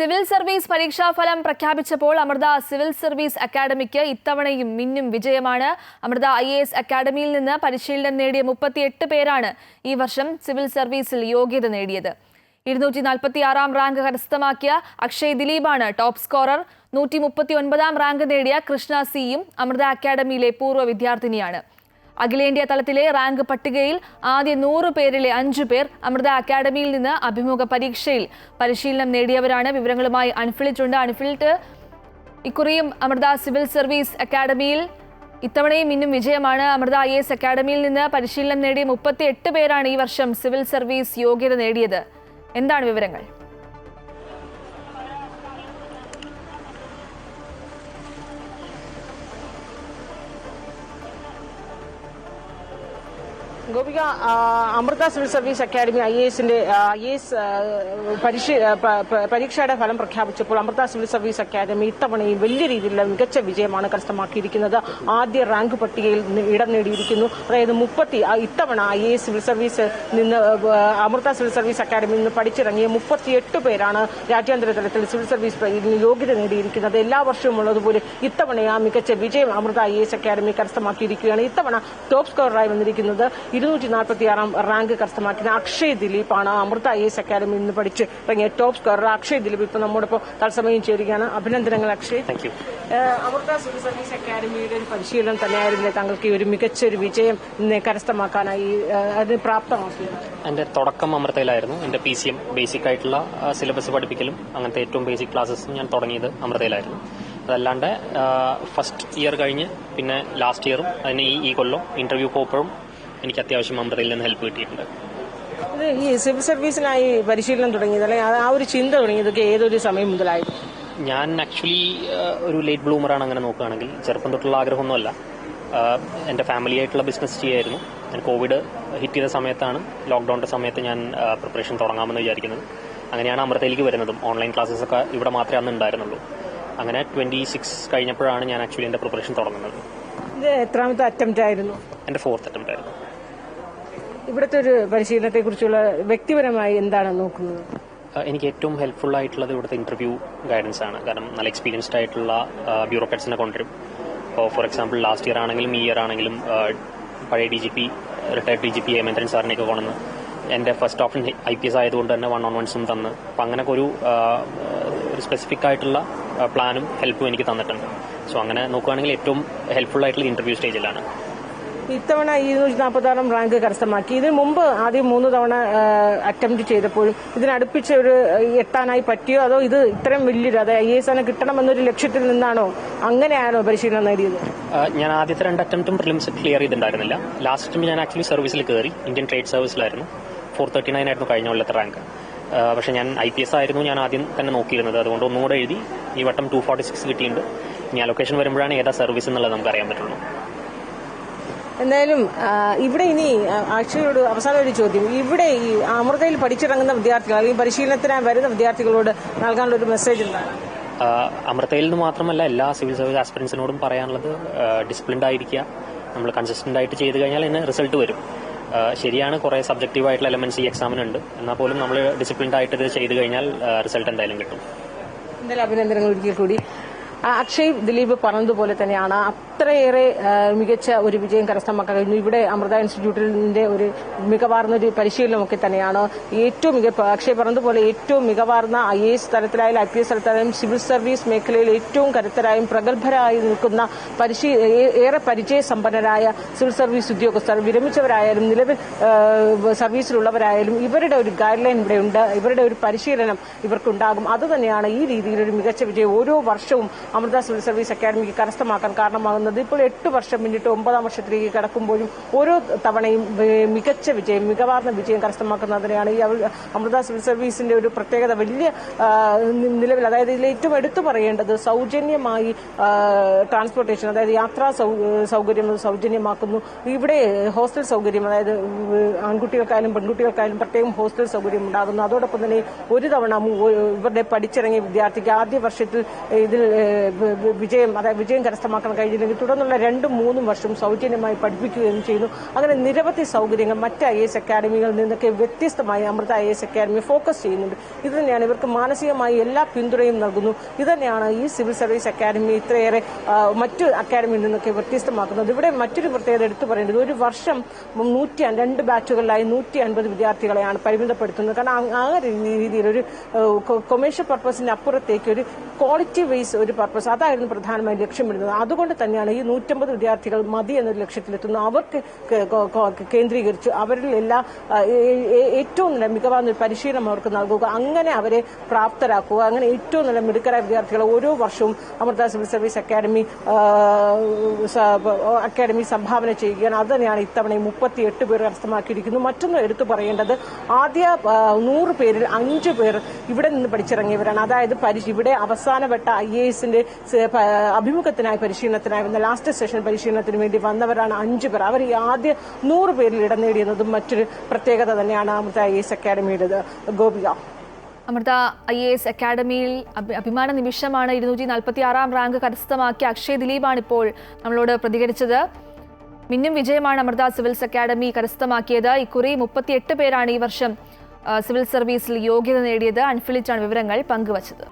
Civil service പരീക്ഷാഫലം പ്രഖ്യാപിച്ചപ്പോൾ Amrita civil service അക്കാദമിക്ക് ഇത്തവണയും മിന്നും വിജയമാണ്. അമൃത ഐ എ എസ് അക്കാദമിയിൽ നിന്ന് പരിശീലനം നേടിയ മുപ്പത്തിയെട്ട് പേരാണ് ഈ വർഷം സിവിൽ സർവീസിൽ യോഗ്യത നേടിയത്. ഇരുന്നൂറ്റി നാൽപ്പത്തി ആറാം റാങ്ക് കരസ്ഥമാക്കിയ അക്ഷയ് ദിലീപാണ് ടോപ്പ് സ്കോറർ. നൂറ്റി മുപ്പത്തി ഒൻപതാം റാങ്ക് നേടിയ കൃഷ്ണ സിയും അമൃത അക്കാദമിയിലെ പൂർവ വിദ്യാർത്ഥിനിയാണ്. അഖിലേന്ത്യാ തലത്തിലെ റാങ്ക് പട്ടികയിൽ ആദ്യ നൂറ് പേരിലെ അഞ്ചു പേർ അമൃത അക്കാദമിയിൽ നിന്ന് അഭിമുഖ പരീക്ഷയിൽ പരിശീലനം നേടിയവരാണ്. വിവരങ്ങളുമായി അൺഫിലിറ്റുണ്ട് അൺഫിൽട്ട് ഇക്കുറിയും അമൃത സിവിൽ സർവീസ് അക്കാദമിയിൽ ഇത്തവണയും ഇന്നും വിജയമാണ്. അമൃത ഐ എസ് അക്കാദമിയിൽ നിന്ന് പരിശീലനം നേടിയ മുപ്പത്തി എട്ട് പേരാണ് ഈ വർഷം സിവിൽ സർവീസ് യോഗ്യത നേടിയത്. എന്താണ് വിവരങ്ങൾ? Gopika Amrita civil service academy I എസിന്റെ ഐ എസ് പരീക്ഷയുടെ ഫലം പ്രഖ്യാപിച്ചപ്പോൾ അമൃത സിവിൽ സർവീസ് അക്കാദമി ഇത്തവണയും വലിയ രീതിയിലുള്ള മികച്ച വിജയമാണ് കരസ്ഥമാക്കിയിരിക്കുന്നത്. ആദ്യ റാങ്ക് പട്ടികയിൽ ഇടം നേടിയിരിക്കുന്നു. അതായത് മുപ്പത്തി ഇത്തവണ ഐ എസ് സിവിൽ സർവീസ് നിന്ന് അമൃത സിവിൽ സർവീസ് അക്കാദമിയിൽ നിന്ന് പഠിച്ചിറങ്ങിയ മുപ്പത്തിയെട്ട് പേരാണ് രാജ്യാന്തര തലത്തിൽ സിവിൽ സർവീസ് യോഗ്യത നേടിയിരിക്കുന്നത്. എല്ലാ വർഷവും ഉള്ളതുപോലെ ഇത്തവണ ആ മികച്ച വിജയം അമൃത ഐ എസ് അക്കാദമി കരസ്ഥമാക്കിയിരിക്കുകയാണ്. ഇത്തവണ ടോപ്പ് സ്കോററായി വന്നിരിക്കുന്നത് ഇരുന്നൂറ്റി നാൽപ്പത്തി ആറാം റാങ്ക് കരസ്ഥമാക്കുന്ന അക്ഷയ് ദിലീപാണ് അമൃത ഐ എസ് അക്കാദമി ഇന്ന് പഠിച്ച് ഇറങ്ങിയ ടോപ്പ് സ്കോറർ. അക്ഷയ് ദിലീപ് ഇപ്പൊ നമ്മോടൊപ്പം തത്സമയം ചേരുകയാണ്. അഭിനന്ദനങ്ങൾ അക്ഷയ്. അമൃത സിവിൽ സർവീസ് അക്കാദമിയുടെ ഒരു പരിശീലനം തന്നെയായിരുന്നില്ലേ? താങ്കൾക്ക് ഈ ഒരു മികച്ച ഒരു വിജയം കരസ്ഥമാക്കാനായി അതിന് പ്രാപ്തമാക്കിയത്? എന്റെ തുടക്കം അമൃതയിലായിരുന്നു. എന്റെ പി സി എം ബേസിക് ആയിട്ടുള്ള സിലബസ് പഠിപ്പിക്കലും അങ്ങനത്തെ ഏറ്റവും ബേസിക് ക്ലാസ്സസും ഞാൻ തുടങ്ങിയത് അമൃതയിലായിരുന്നു. അതല്ലാണ്ട് ഫസ്റ്റ് ഇയർ കഴിഞ്ഞ് പിന്നെ ലാസ്റ്റ് ഇയറും അതിന് ഈ ഈ കൊല്ലം ഇന്റർവ്യൂ പോകുമ്പോഴും എനിക്ക് അത്യാവശ്യം അമൃതയിൽ നിന്ന് ഹെൽപ്പ് കിട്ടിയിട്ടുണ്ട്. ഈ സിവിൽ സർവീസിനായി പരിശീലനം തുടങ്ങിയത് അല്ലെങ്കിൽ ആ- ഒരു ചിന്ത തുടങ്ങിയതൊക്കെ ഏതൊരു സമയം മുതലായി? ഞാൻ ആക്ച്വലി ഒരു ലേറ്റ് ബ്ലൂമറാണ് അങ്ങനെ നോക്കുകയാണെങ്കിൽ. ചെറുപ്പം തൊട്ടുള്ള ആഗ്രഹമൊന്നുമല്ല. എന്റെ എന്റെ ഫാമിലി ആയിട്ടുള്ള ബിസിനസ് ചെയ്യായിരുന്നു. ഞാൻ കോവിഡ് ഹിറ്റ് ചെയ്ത സമയത്താണ് ലോക്ക്ഡൌണിന്റെ സമയത്ത് ഞാൻ പ്രിപ്പറേഷൻ തുടങ്ങാമെന്ന് വിചാരിക്കുന്നത്. അങ്ങനെയാണ് അമൃതയിലേക്ക് വരുന്നതും. ഓൺലൈൻ ക്ലാസ്സസ് ഒക്കെ ഇവിടെ മാത്രമേ അന്ന് ഉണ്ടായിരുന്നുള്ളൂ. അങ്ങനെ ട്വന്റി സിക്സ് കഴിഞ്ഞപ്പോഴാണ് ഞാൻ ആക്ച്വലി എന്റെ പ്രിപ്പറേഷൻ തുടങ്ങുന്നത്. ഇത് എത്രാമത്തെ അറ്റംപ്റ്റ് ആയിരുന്നു? എന്റെ ഫോർത്ത് അറ്റംപ്റ്റ് ആയിരുന്നു. ഇവിടുത്തെ ഒരു പരിശീലനത്തെ കുറിച്ചുള്ള വ്യക്തിപരമായി എന്താണ് നോക്കുന്നത്? എനിക്ക് ഏറ്റവും ഹെൽപ്ഫുൾ ആയിട്ടുള്ളത് ഇവിടുത്തെ ഇന്റർവ്യൂ ഗൈഡൻസ് ആണ്. കാരണം നല്ല എക്സ്പീരിയൻസ്ഡ് ആയിട്ടുള്ള ബ്യൂറോക്രാറ്റ്സിനെ കൊണ്ടുവരും. ഇപ്പോൾ ഫോർ എക്സാമ്പിൾ ലാസ്റ്റ് ഇയർ ആണെങ്കിലും ഈ ഇയർ ആണെങ്കിലും പഴയ D G P retired D G P Hemendran സാറിനെയൊക്കെ കൊണ്ടുവന്ന് എന്റെ first option I P S ആയതുകൊണ്ട് തന്നെ വൺ ഓൺ വൺസും തന്ന്. അപ്പം അങ്ങനെയൊക്കെ ഒരു ഒരു സ്പെസിഫിക് ആയിട്ടുള്ള പ്ലാനും ഹെൽപ്പും എനിക്ക് തന്നിട്ടുണ്ട്. സോ അങ്ങനെ നോക്കുകയാണെങ്കിൽ ഏറ്റവും ഹെൽപ്ഫുൾ ആയിട്ടുള്ള ഇന്റർവ്യൂ സ്റ്റേജിലാണ് ഇത്തവണ ഇരുന്നൂറ്റി നാൽപ്പത്താറും റാങ്ക് കരസ്ഥമാക്കി. ഇതിനു മുമ്പ് ആദ്യം മൂന്ന് തവണ അറ്റംപ്റ്റ് ചെയ്തപ്പോഴും ഇതിനടുപ്പിച്ച് ഒരു എത്താനായി പറ്റിയോ? അതോ ഇത് ഇത്രയും വലിയൊരു അതായത് ഐ എസ് ആണ് കിട്ടണമെന്നൊരു ലക്ഷ്യത്തിൽ നിന്നാണോ അങ്ങനെയാണോ പരിശീലനം നേടിയത്? ഞാൻ ആദ്യത്തെ രണ്ട് അറ്റംപ്റ്റും പ്രിലിംസ് ക്ലിയർ ചെയ്തിട്ടുണ്ടായിരുന്നില്ല. ലാസ്റ്റ് ടൈം ഞാൻ ആക്ച്വലി സർവീസിൽ കയറി ഇന്ത്യൻ ട്രേഡ് സർവീസിലായിരുന്നു ഫോർ തേർട്ടി നയൻ ആയിരുന്നു കഴിഞ്ഞ കൊല്ലത്തെ റാങ്ക്. പക്ഷേ ഞാൻ ഐ പി എസ് ആയിരുന്നു ഞാൻ ആദ്യം തന്നെ നോക്കിയിരുന്നത്. അതുകൊണ്ട് ഒന്നുകൂടെ എഴുതി ഈ വട്ടം ടു ഫോർട്ടി സിക്സ് കിട്ടിയിട്ടുണ്ട്. ഇനി അലൊക്കേഷൻ വരുമ്പോഴാണ് ഏതാ സർവീസ് എന്നുള്ളത് നമുക്ക് അറിയാൻ പറ്റുള്ളൂ. എന്തായാലും ഇവിടെ ഇനി അക്ഷയോട് അവസാന ഒരു ചോദ്യം. ഇവിടെ ഈ അമൃതയിൽ പഠിച്ചിറങ്ങുന്ന വിദ്യാർത്ഥികൾ അല്ലെങ്കിൽ പരിശീലനത്തിനായി വരുന്ന വിദ്യാർത്ഥികളോട് നൽകാനുള്ള ഒരു മെസ്സേജ് എന്താണ്? അമൃതയിൽ നിന്ന് മാത്രമല്ല എല്ലാ സിവിൽ സർവീസ് ആസ്പിറൻസിനോടും പറയാനുള്ളത് ഡിസിപ്ലിൻഡ് ആയിരിക്കുക. നമ്മൾ കൺസിസ്റ്റന്റ് ആയിട്ട് ചെയ്തു കഴിഞ്ഞാൽ ഇതിന് റിസൾട്ട് വരും. ശരിയാണ് കുറേ സബ്ജക്റ്റീവ് ആയിട്ടുള്ള എലമെന്റ്സ് ഈ എക്സാമിനുണ്ട് എന്നാൽ പോലും നമ്മൾ ഡിസിപ്ലിൻഡ് ആയിട്ട് ഇത് ചെയ്തു കഴിഞ്ഞാൽ റിസൾട്ട് എന്തായാലും കിട്ടും. എന്തായാലും അഭിനന്ദനങ്ങൾ ഒരിക്കൽ കൂടി. അക്ഷയ് ദിലീപ് പറഞ്ഞതുപോലെ തന്നെയാണ്. അത്രയേറെ മികച്ച ഒരു വിജയം കരസ്ഥമാക്കാൻ കഴിഞ്ഞു. ഇവിടെ അമൃത ഇൻസ്റ്റിറ്റ്യൂട്ടിന്റെ ഒരു മികവാർന്ന ഒരു പരിശീലനമൊക്കെ തന്നെയാണ് ഏറ്റവും മികച്ച അക്ഷയ് പറഞ്ഞതുപോലെ ഏറ്റവും മികവാർന്ന ഐ എസ് തലത്തിലായാലും ഐ പി എസ് തലത്തിലായാലും സിവിൽ സർവീസ് മേഖലയിൽ ഏറ്റവും കരുത്തരായും പ്രഗത്ഭരായി നിൽക്കുന്ന പരിശീ ഏറെ പരിചയസമ്പന്നരായ സിവിൽ സർവീസ് ഉദ്യോഗസ്ഥർ വിരമിച്ചവരായാലും നിലവിൽ സർവീസിലുള്ളവരായാലും ഇവരുടെ ഒരു ഗൈഡ് ലൈൻ ഇവിടെ ഉണ്ട്. ഇവരുടെ ഒരു പരിശീലനം ഇവർക്കുണ്ടാകും. അതുതന്നെയാണ് ഈ രീതിയിൽ ഒരു മികച്ച വിജയം ഓരോ വർഷവും അമൃത സിവിൽ സർവീസ് അക്കാദമിക്ക് കരസ്ഥമാക്കാൻ കാരണമാകുന്നത്. ഇപ്പോൾ എട്ട് വർഷം പിന്നിട്ട് ഒമ്പതാം വർഷത്തിലേക്ക് കടക്കുമ്പോഴും ഓരോ തവണയും മികച്ച വിജയം മികവാർന്ന വിജയം കരസ്ഥമാക്കുന്നതിനെയാണ് ഈ അമൃത സിവിൽ സർവീസിന്റെ ഒരു പ്രത്യേകത. വലിയ നിലവിൽ അതായത് ഇതിൽ ഏറ്റവും എടുത്തു പറയേണ്ടത് സൗജന്യമായി ട്രാൻസ്പോർട്ടേഷൻ അതായത് യാത്രാ സൗകര്യം സൗജന്യമാക്കുന്നു. ഇവിടെ ഹോസ്റ്റൽ സൗകര്യം അതായത് ആൺകുട്ടികൾക്കായാലും പെൺകുട്ടികൾക്കായാലും പ്രത്യേകം ഹോസ്റ്റൽ സൗകര്യം ഉണ്ടാകുന്നു. അതോടൊപ്പം തന്നെ ഒരു തവണ ഇവരുടെ പഠിച്ചിറങ്ങിയ വിദ്യാർത്ഥിക്ക് ആദ്യ വർഷത്തിൽ ഇതിൽ വിജയം അതായത് വിജയം കരസ്ഥമാക്കാൻ കഴിഞ്ഞില്ലെങ്കിൽ തുടർന്നുള്ള രണ്ടും മൂന്നും വർഷം സൗജന്യമായി പഠിപ്പിക്കുകയും ചെയ്യുന്നു. അങ്ങനെ നിരവധി സൗകര്യങ്ങൾ മറ്റ് ഐ എസ് അക്കാഡമികളിൽ നിന്നൊക്കെ വ്യത്യസ്തമായി Amrita I S academy focus ചെയ്യുന്നുണ്ട്. ഇത് തന്നെയാണ് ഇവർക്ക് മാനസികമായി എല്ലാ പിന്തുണയും നൽകുന്നു. ഇത് തന്നെയാണ് ഈ സിവിൽ സർവീസ് അക്കാദമി ഇത്രയേറെ മറ്റ് അക്കാഡമിയിൽ നിന്നൊക്കെ വ്യത്യസ്തമാക്കുന്നത്. ഇവിടെ മറ്റൊരു പ്രത്യേകത എടുത്തു പറയേണ്ടത് ഒരു വർഷം നൂറ്റി രണ്ട് ബാച്ചുകളിലായി നൂറ്റി അൻപത് വിദ്യാർത്ഥികളെയാണ് പരിമിതപ്പെടുത്തുന്നത്. കാരണം ആ രീതിയിൽ ഒരു കൊമേഴ്ഷ്യൽ പർപ്പസിന് അപ്പുറത്തേക്ക് ഒരു ക്വാളിറ്റി വൈസ് ഒരു പർപ്പസ് അതായിരുന്നു പ്രധാനമായും ലക്ഷ്യമിടുന്നത്. അതുകൊണ്ട് തന്നെയാണ് ഈ നൂറ്റമ്പത് വിദ്യാർത്ഥികൾ മതി എന്നൊരു ലക്ഷ്യത്തിലെത്തുന്ന. അവർക്ക് കേന്ദ്രീകരിച്ച് അവരിൽ എല്ലാ ഏറ്റവും നല്ല മികവാർന്ന പരിശീലനം അവർക്ക് നൽകുക. അങ്ങനെ അവരെ പ്രാപ്തരാക്കുക. അങ്ങനെ ഏറ്റവും നല്ല മിടുക്കരായ വിദ്യാർത്ഥികളെ ഓരോ വർഷവും Amrita civil service academy academy സംഭാവന ചെയ്യുകയാണ്. അത് തന്നെയാണ് ഇത്തവണ മുപ്പത്തിയെട്ട് പേർ കരസ്ഥമാക്കിയിരിക്കുന്നു. മറ്റൊന്ന് എടുത്തു പറയേണ്ടത് ആദ്യ നൂറ് പേരിൽ അഞ്ച് പേർ ഇവിടെ നിന്ന് പഠിച്ചിറങ്ങിയവരാണ്. അതായത് ഇവിടെ അവസാനവട്ട ഐ എ എസിന്റെ അഭിമുഖത്തിനായി പരിശീലനത്തിനായി വന്ന ലാസ്റ്റ് സെഷൻ പരിശീലനത്തിന് വേണ്ടി വന്നവരാണ് അഞ്ചു പേർ. അവർ ഈ ആദ്യ നൂറ് പേരിൽ ഇടം നേടിയെന്നതും മറ്റൊരു പ്രത്യേകത തന്നെയാണ് Amrita I S അക്കാഡമിയുടെ Gopika. Amrita I A S അക്കാഡമിയിൽ അഭിമാന നിമിഷമാണ് ഇരുന്നൂറ്റി നാൽപ്പത്തി ആറാം റാങ്ക് കരസ്ഥമാക്കിയ അക്ഷയ് ദിലീപാണ് ഇപ്പോൾ നമ്മളോട് പ്രതികരിച്ചത്. മിന്നും വിജയമാണ് അമൃത സിവിൽസ് അക്കാഡമി കരസ്ഥമാക്കിയത്. ഇക്കുറി മുപ്പത്തിയെട്ട് പേരാണ് ഈ വർഷം സിവിൽ സർവീസിൽ യോഗ്യത നേടിയത്. അൺഫിലിറ്റാണ് വിവരങ്ങൾ പങ്കുവച്ചത്.